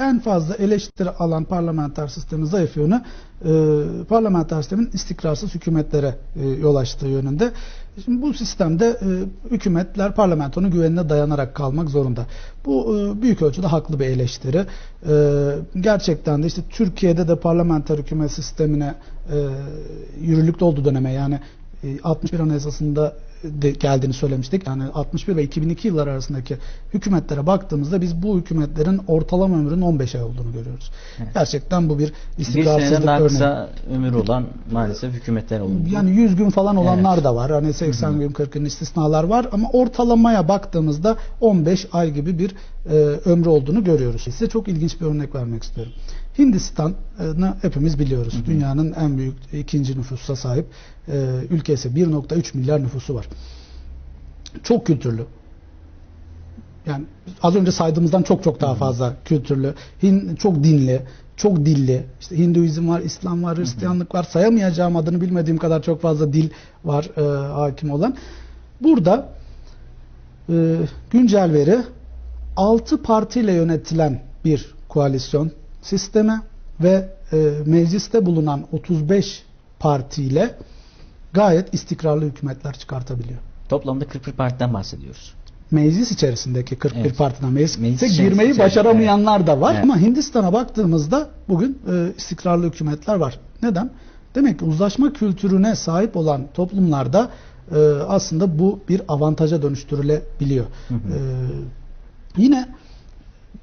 en fazla eleştiri alan parlamenter sistemin zayıf yönü e, parlamenter sistemin istikrarsız hükümetlere e, yol açtığı yönünde. Şimdi bu sistemde e, hükümetler parlamentonun güvenine dayanarak kalmak zorunda. Bu e, büyük ölçüde haklı bir eleştiri. E, gerçekten de işte Türkiye'de de parlamenter hükümet sistemine e, yürürlükte olduğu döneme yani 61 Anayasası'nda de geldiğini söylemiştik. Yani 61 ve 2002 yıllar arasındaki hükümetlere baktığımızda biz bu hükümetlerin ortalama ömrünün 15 ay olduğunu görüyoruz. Evet. Gerçekten bu bir Bir istikrarsızlık daha örneği. kısa ömür olan maalesef hükümetler oldu. Yani 100 gün falan olanlar Evet. da var. Hani 80 gün 40 gün istisnalar var ama ortalamaya baktığımızda 15 ay gibi bir e, ömrü olduğunu görüyoruz. Size çok ilginç bir örnek vermek istiyorum. Hindistan'ı hepimiz biliyoruz. Dünyanın en büyük ikinci nüfusa sahip e, ülkesi. 1.3 milyar nüfusu var. Çok kültürlü. Yani az önce saydığımızdan çok çok daha fazla kültürlü. Hin, çok dinli, çok dilli. İşte Hinduizm var, İslam var, Hristiyanlık var. Sayamayacağım adını bilmediğim kadar çok fazla dil var e, hakim olan. Burada e, güncel veri 6 partiyle yönetilen bir koalisyon sistemi ve e, mecliste bulunan 35 partiyle gayet istikrarlı hükümetler çıkartabiliyor Toplamda 41 partiden bahsediyoruz. meclis içerisindeki 41 Evet. partiden meclise Meclis girmeyi başaramayanlar da var. Evet. Ama Hindistan'a baktığımızda bugün e, istikrarlı hükümetler var. Neden? Demek ki uzlaşma kültürüne sahip olan toplumlarda e, aslında bu bir avantaja dönüştürülebiliyor. Hı hı. E, yine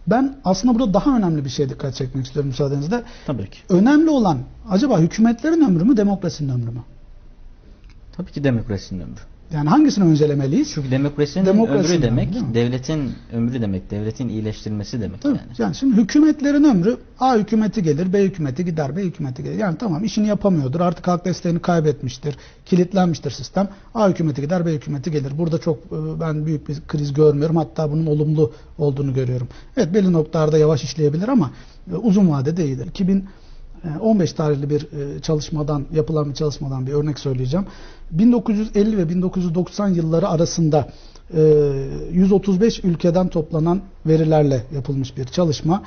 ben aslında burada daha önemli bir şeye dikkat çekmek istiyorum müsaadenizle. Tabii ki. Önemli olan acaba hükümetlerin ömrü mü demokrasinin ömrü mü? Tabii ki demokrasinin ömrü. Yani hangisini öncelemeliyiz? Çünkü demokrasinin Demokrasinin ömrü demek, mi? devletin ömrü demek, devletin iyileştirilmesi demek Tabii. yani. Yani. şimdi hükümetlerin ömrü A hükümeti gelir, B hükümeti gider, B hükümeti gelir. Yani tamam işini yapamıyordur. Artık halk desteğini kaybetmiştir. Kilitlenmiştir sistem. A hükümeti gider, B hükümeti gelir. Burada çok e, ben büyük bir kriz görmüyorum. Hatta bunun olumlu olduğunu görüyorum. Evet belli noktalarda yavaş işleyebilir ama e, uzun vadede iyidir. 2015 tarihli bir e, çalışmadan yapılan bir çalışmadan bir örnek söyleyeceğim. 1950 ve 1990 yılları arasında e, 135 ülkeden toplanan verilerle yapılmış bir çalışma.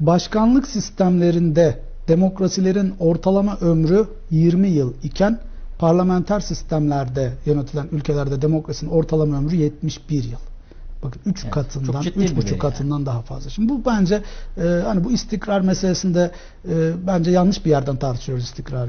Başkanlık sistemlerinde demokrasilerin ortalama ömrü 20 yıl iken parlamenter sistemlerde yönetilen ülkelerde demokrasinin ortalama ömrü 71 yıl. Bakın 3 Evet, katından, çok ciddi bir 3,5 veri katından daha fazla. Şimdi bu bence e, hani bu istikrar meselesinde e, bence yanlış bir yerden tartışıyoruz istikrarı.